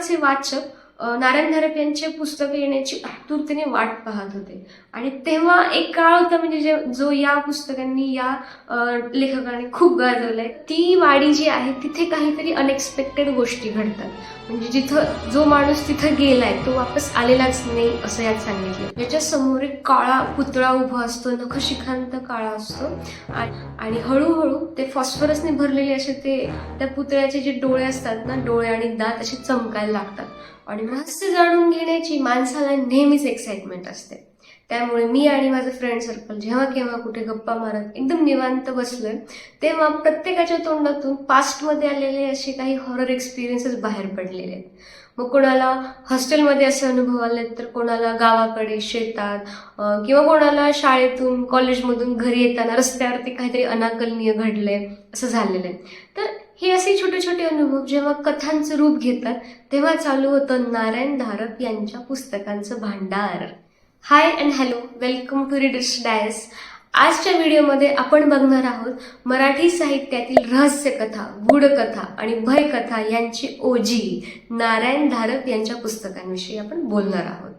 सर्वांचे वाचक नारायण धारप यांचे पुस्तक येण्याची आतुरतेने वाट पाहत होते. आणि तेव्हा एक काळ होता म्हणजे जे जो या पुस्तकांनी या लेखकांनी लेखकाने खूप गाजवलाय. ती वाडी जी आहे तिथे काहीतरी अनएक्सपेक्टेड गोष्टी घडतात. म्हणजे जिथं जो माणूस तिथं गेलाय तो वापस आलेलाच नाही असं यात सांगितलं याच्या समोर एक काळा पुतळा उभा असतो नखशिखांत काळा असतो. आणि हळूहळू ते फॉस्फरसने भरलेले असे ते त्या पुतळ्याचे जे डोळे असतात ना डोळे आणि दात असे चमकायला लागतात. आणि रहस्य जाणून घेण्याची माणसाला नेहमीच एक्साइटमेंट असते. त्यामुळे मी आणि माझं फ्रेंड सर्कल जेव्हा केव्हा कुठे गप्पा मारत एकदम निवांत बसलोय तेव्हा प्रत्येकाच्या तोंडातून पास्टमध्ये आलेले असे काही हॉरर एक्सपिरियन्सेस बाहेर पडलेले आहेत. मग कोणाला हॉस्टेलमध्ये असे अनुभव आले तर कोणाला गावाकडे शेतात किंवा कोणाला शाळेतून कॉलेजमधून घरी येताना रस्त्यावरती काहीतरी अनाकलनीय घडले असं झालेलं आहे. तर हे असे छोटे छोटे अनुभव जेव्हा कथांचं रूप घेतात तेव्हा चालू होतं नारायण धारप यांच्या पुस्तकांचं भांडार. Hi and hello welcome to Readers Dice आजच्या व्हिडिओमध्ये आपण बघणार आहोत मराठी साहित्यातील रहस्यकथा गूढकथा आणि भयकथा यांची ओजी नारायण धारप यांच्या पुस्तकांविषयी आपण बोलणार आहोत.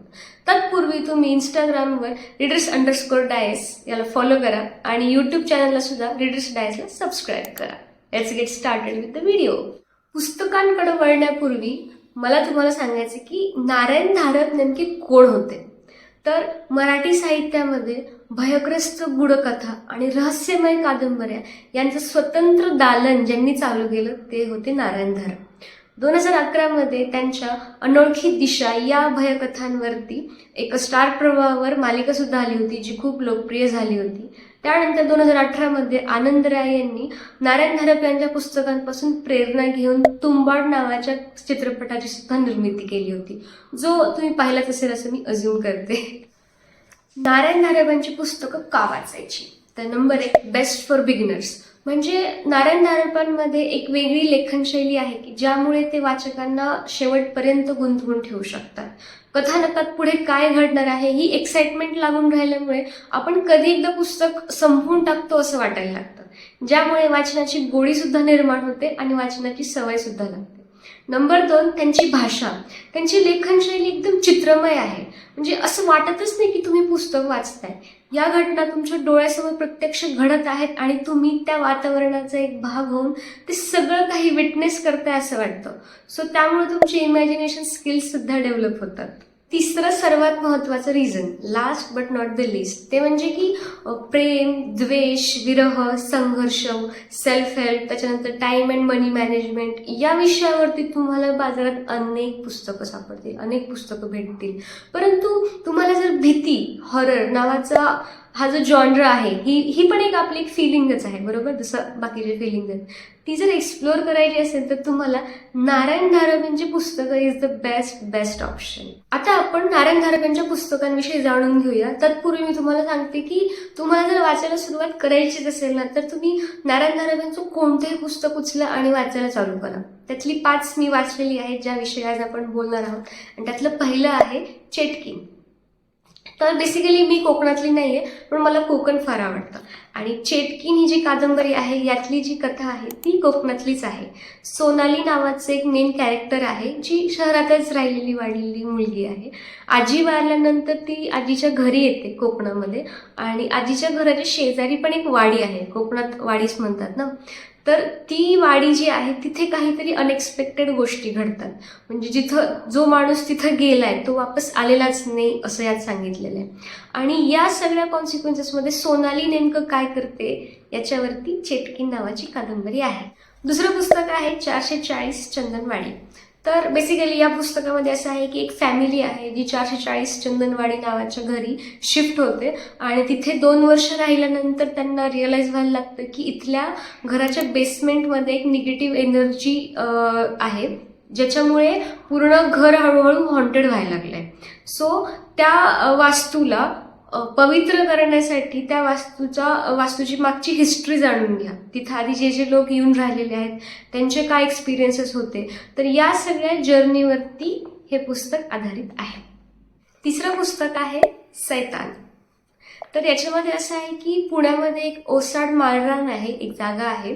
तत्पूर्वी तुम्ही इंस्टाग्रामवर रिडर्स अंडरस्कोर डायस याला फॉलो करा आणि यूट्यूब चॅनलला सुद्धा रिडर्स डायसला सबस्क्राईब करा. Let's get started with the video पुस्तकांकडे वळण्यापूर्वी मला तुम्हाला सांगायचं की नारायण धारप नेमके कोण होते? तर मराठी साहित्यामध्ये भयग्रस्त गूढकथा आणि रहस्यमय कादंबऱ्या यांचं स्वतंत्र दालन ज्यांनी चालू केलं ते होते नारायण धारप दोन हजार अकरामध्ये त्यांच्या अनोळखी दिशा या भयकथांवरती एक स्टार प्रवाहावर मालिकासुद्धा आली होती जी खूप लोकप्रिय झाली होती. त्यानंतर दोन हजार अठरामध्ये आनंद राय यांनी नारायण धारप यांच्या पुस्तकांपासून प्रेरणा घेऊन तुंबाड नावाच्या चित्रपटाची सुद्धा निर्मिती केली होती. जो तुम्ही पाहिलाच असेल असं मी अज्युम करते. नारायण धारपांची पुस्तकं का वाचायची? तर नंबर एक बेस्ट फॉर बिगिनर्स म्हणजे नारायण धारपांमध्ये एक वेगळी लेखनशैली आहे की ज्यामुळे ते वाचकांना शेवटपर्यंत गुंतवून ठेवू शकतात. कथानकात पुढे काय घडणार आहे ही एक्साइटमेंट लागून राहिल्यामुळे आपण कधी एकदा पुस्तक संपवून टाकतो असं वाटायला लागतं. ज्यामुळे वाचनाची गोडीसुद्धा निर्माण होते आणि वाचनाची सवय सुद्धा लागते. नंबर दोन त्यांची भाषा. त्यांची लेखनशैली एकदम चित्रमय आहे. म्हणजे असं वाटतच नाही की तुम्ही पुस्तक वाचताय. या घटना तुमच्या डोळ्यासमोर प्रत्यक्ष घडत आहेत आणि तुम्ही त्या वातावरणाचा एक भाग होऊन ते सगळं काही विटनेस करताय असं वाटतं. सो त्यामुळे तुमची इमॅजिनेशन स्किल्स सुद्धा डेव्हलप होतात. तिसरं सर्वात महत्वाचं reason last but not the least ते म्हणजे की प्रेम द्वेष विरह संघर्ष सेल्फ हेल्प त्याच्यानंतर टाईम अँड मनी मॅनेजमेंट या विषयावरती तुम्हाला बाजारात अनेक पुस्तकं सापडतील अनेक पुस्तकं भेटतील. परंतु तुम्हाला जर भीती हॉरर नावाचा हा जो जॉनर आहे ही ही पण एक आपली एक फिलिंगच आहे बरोबर? जसं बाकीचे फिलिंग आहेत ती जर एक्सप्लोअर करायची असेल तर तुम्हाला नारायण धारप पुस्तकं is the best best option आता आपण नारायण धारप पुस्तकांविषयी जाणून घेऊया. तत्पूर्वी मी तुम्हाला सांगते की तुम्हाला जर वाचायला सुरुवात करायचीच असेल ना तर तुम्ही नारायण धारप कोणतंही पुस्तक उचला आणि वाचायला चालू करा. त्यातली पाच मी वाचलेली आहेत ज्या विषयी आज आपण बोलणार आहोत. आणि त्यातलं पहिलं आहे चेटकिन. तर बेसिकली मी कोकणातली नाही आहे पण मला कोकण फार आवडतं. आणि चेटकीन ही जी कादंबरी आहे यातली जी कथा आहे ती कोकणातलीच आहे. सोनाली नावाचं एक मेन कॅरेक्टर आहे जी शहरातच राहिलेली वाढलेली मुलगी आहे. आजी वारल्यानंतर ती आजीच्या घरी येते कोकणामध्ये. आणि आजीच्या घराच्या शेजारी पण एक वाडी आहे कोकणात वाडीच म्हणतात ना. तर ती वाडी जी आहे तिथे काहीतरी अनएक्सपेक्टेड गोष्टी घडतात. म्हणजे जिथं जो माणूस तिथं गेलाय तो वापस आलेलाच नाही असं यात सांगितलेलं आहे. आणि या सगळ्या कॉन्सिक्वेन्सेसमध्ये सोनाली नेमकं काय करते याच्यावरती चेटकिन नावाची कादंबरी आहे. दुसरं पुस्तक आहे चारशे चाळीस चंदनवाडी. तर बेसिकली या पुस्तकामध्ये असं आहे की एक फॅमिली आहे जी चारशे चाळीस चंदनवाडी नावाच्या घरी शिफ्ट होते. आणि तिथे दोन वर्ष राहिल्यानंतर त्यांना रिअलाईज व्हायला लागतं की इथल्या घराच्या बेसमेंटमध्ये एक निगेटिव्ह एनर्जी आहे ज्याच्यामुळे पूर्ण घर हळूहळू हॉन्टेड व्हायला लागलं आहे सो त्या वास्तूला पवित्र करण्यासाठी त्या वास्तूचा वास्तूची मागची हिस्ट्री जाणून घ्या. तिथं आधी जे जे लोक येऊन राहिलेले आहेत त्यांचे काय एक्सपिरियन्सेस होते तर या सगळ्या जर्नीवरती हे पुस्तक आधारित आहे. तिसरं पुस्तक आहे सैतान. तर याच्यामध्ये असं आहे की पुण्यामध्ये एक ओसाड माळरान आहे एक जागा आहे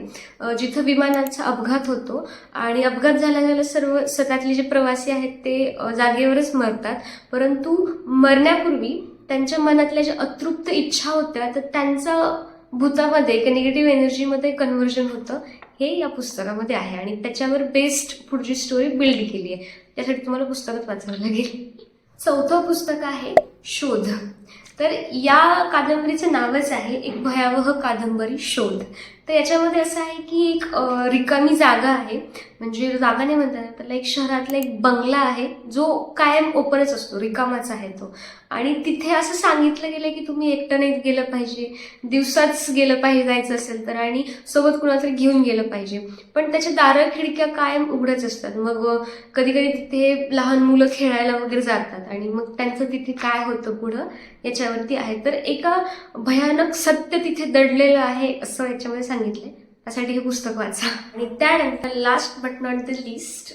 जिथं विमानाचा अपघात होतो आणि अपघात झाल्या झाल्या सर्व सतातले जे प्रवासी आहेत ते जागेवरच मरतात. परंतु मरण्यापूर्वी त्यांच्या मनातल्या ज्या अतृप्त इच्छा होत्या तर त्यांचं भूतामध्ये एका निगेटिव्ह एनर्जीमध्ये कन्व्हर्जन होतं हे या पुस्तकामध्ये आहे. आणि त्याच्यावर बेस्ट पुढची स्टोरी बिल्ड केली आहे. त्यासाठी तुम्हाला पुस्तकात वाचावं लागेल. चौथं पुस्तक आहे शोध. तर या कादंबरीचं नावच आहे एक भयावह कादंबरी शोध. तर याच्यामध्ये असं आहे की एक रिकामी जागा आहे. म्हणजे जागा नाही म्हणता त्याला एक शहरातला एक बंगला आहे जो कायम ओपनच असतो रिकामाच आहे तो. आणि तिथे असं सांगितलं गेलं की तुम्ही एकटं गेलं पाहिजे. दिवसाच गेलं पाहिजे जायचं असेल तर आणि सोबत कुणातरी घेऊन गेलं पाहिजे. पण त्याच्या दारं खिडक्या कायम उघडच असतात. मग कधी कधी तिथे लहान मुलं खेळायला वगैरे जातात आणि मग त्यांचं तिथे काय होतं पुढं याच्यावरती आहे. तर एका भयानक सत्य तिथे दडलेलं आहे असं याच्यामध्ये सांगितले. त्यासाठी हे पुस्तक वाचा. आणि त्यानंतर last but not the least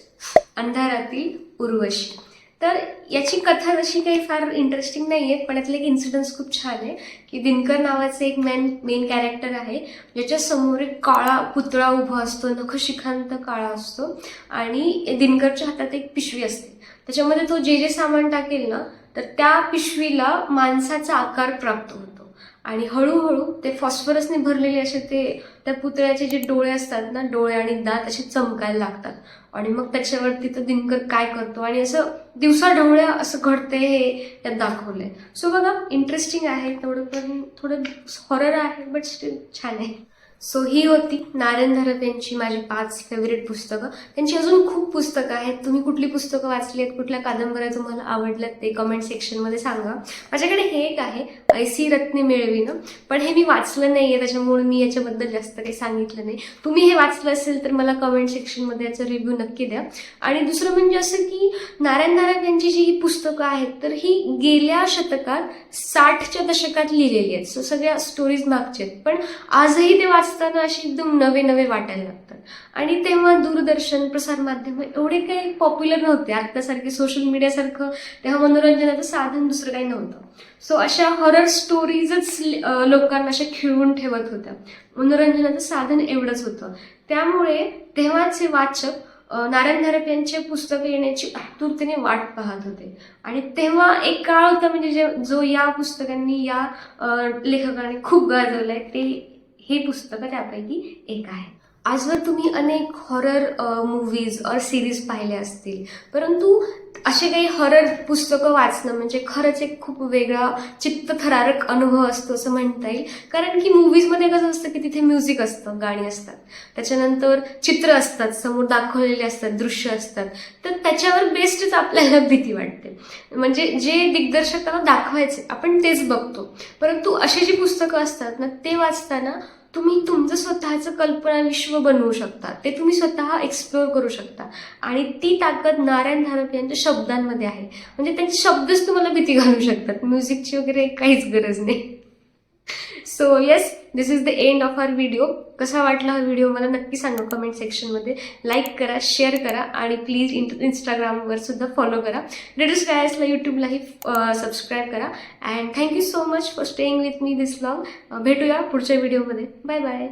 अंधारातील Urvashi. तर याची कथा तशी काही फार इंटरेस्टिंग नाही आहे पण यातले एक इन्सिडन्स खूप छान आहे की दिनकर नावाचे एक मेन मेन कॅरेक्टर आहे ज्याच्या समोर एक काळा पुतळा उभा असतो नखशिखांत काळा असतो आणि दिनकरच्या हातात एक पिशवी असते. त्याच्यामध्ये तो जे जे सामान टाकेल ना तर त्या पिशवीला माणसाचा आकार प्राप्त होतो. आणि हळूहळू ते फॉस्फरसने भरलेले असे ते त्या पुतळ्याचे जे डोळे असतात ना डोळे आणि दात असे चमकायला लागतात. आणि मग त्याच्यावरती तो दिनकर काय करतो? आणि असं दिवसा ढवळ्या असं घडते हे यात दाखवलंय. सो बघा इंटरेस्टिंग आहे तेवढं पण थोडं हॉरर आहे बट स्टील छान आहे. सो ही होती नारायण धरप यांची माझी पाच फेवरेट पुस्तकं. त्यांची अजून खूप पुस्तकं आहेत. तुम्ही कुठली पुस्तकं वाचली आहेत कुठल्या कादंबऱ्या तुम्हाला आवडल्यात ते कमेंट सेक्शनमध्ये सांगा. माझ्याकडे हे एक आहे ऐसी रत्ने मिळविणं पण हे मी वाचलं नाही आहे त्याच्यामुळे मी याच्याबद्दल जास्त काही सांगितलं नाही. तुम्ही हे वाचलं असेल तर मला कमेंट सेक्शनमध्ये याचा रिव्ह्यू नक्की द्या. आणि दुसरं म्हणजे असं की नारायण नारायण यांची जी ही पुस्तकं आहेत तर ही गेल्या शतकात साठच्या दशकात लिहिलेली आहेत. सो सगळ्या स्टोरीज मागच्या आहेत. पण आजही ते असताना असे एकदम नवे नवे वाटायला लागतात. आणि तेव्हा दूरदर्शन प्रसार माध्यम एवढे काही पॉप्युलर नव्हते. आत्तासारखे सोशल मीडियासारखं तेव्हा मनोरंजनाचं साधन दुसरं काही नव्हतं. सो अशा हॉरर स्टोरीजच लोकांना अशा खिळवून ठेवत होत्या. मनोरंजनाचं साधन एवढंच होतं. त्यामुळे तेव्हाचे वाचक नारायण धारप यांचे पुस्तकं येण्याची आतुरतेने वाट पाहत होते. आणि तेव्हा एक काळ होता म्हणजे जे जो या पुस्तकांनी या लेखकाने खूप गाजवलंय ते हे पुस्तकं त्यापैकी एक आहे आजवर तुम्ही अनेक हॉरर मूवीज और सिरीज पाहिल्या असतील. परंतु असे काही हॉरर पुस्तकं वाचणं म्हणजे खरंच एक खूप वेगळा चित्तथरारक अनुभव असतो असं म्हणता येईल. कारण की मूवीजमध्ये कसं असतं की तिथे म्युझिक असतं गाणी असतात. त्याच्यानंतर चित्र असतात समोर दाखवलेले असतात दृश्य असतात. तर त्याच्यावर बेस्टच आपल्याला भीती वाटते. म्हणजे जे दिग्दर्शकाला दाखवायचे आपण तेच बघतो. परंतु अशी जी पुस्तकं असतात ना ते वाचताना तुम्ही तुमचं स्वतःचं कल्पना विश्व बनवू शकता. ते तुम्ही स्वतः एक्सप्लोअर करू शकता. आणि ती ताकद नारायण धारप यांच्या शब्दांमध्ये आहे. म्हणजे त्यांचे शब्दच तुम्हाला भीती घालू शकतात. म्युझिकची वगैरे काहीच गरज नाही. So yes this is the end of our video कसा वाटला हा व्हिडिओ मला नक्की सांगा कमेंट सेक्शनमध्ये लाईक करा शेअर करा आणि प्लीज इन इंस्टाग्रामवर सुद्धा फॉलो करा. रेडिओ स्कायसला यूट्यूबलाही सबस्क्राईब करा. And thank you so much for staying with me this long भेटूया पुढच्या व्हिडिओमध्ये बाय बाय